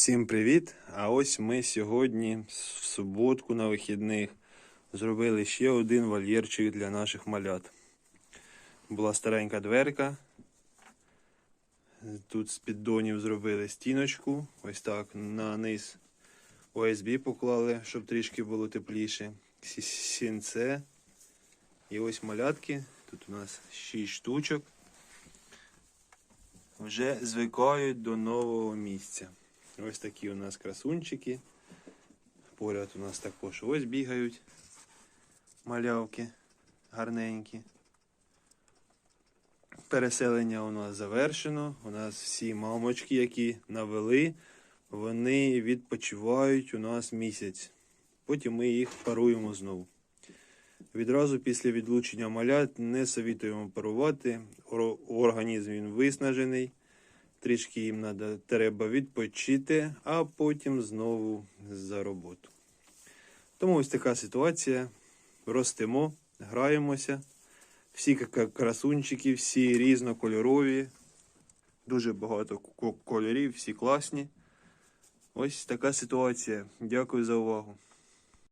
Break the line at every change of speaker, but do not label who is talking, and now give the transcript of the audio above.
Всім привіт! А ось ми сьогодні, в суботку на вихідних, зробили ще один вольєрчик для наших малят. Була старенька дверка. Тут з піддонів зробили стіночку. Ось так на низ ОСБ поклали, щоб трішки було тепліше. Сінце. І ось малятки. Тут у нас 6 штучок. Вже звикають до нового місця. Ось такі у нас красунчики. Поряд у нас також ось бігають малявки гарненькі. Переселення у нас завершено. У нас всі мамочки, які навели, вони відпочивають у нас місяць. Потім ми їх паруємо знову. Відразу після відлучення малят не совітуємо парувати. Організм він виснажений. Трішки їм надо, треба відпочити, а потім знову за роботу. Тому ось така ситуація. Ростемо, граємося. Всі красунчики, всі різнокольорові. Дуже багато кольорів, всі класні. Ось така ситуація. Дякую за увагу.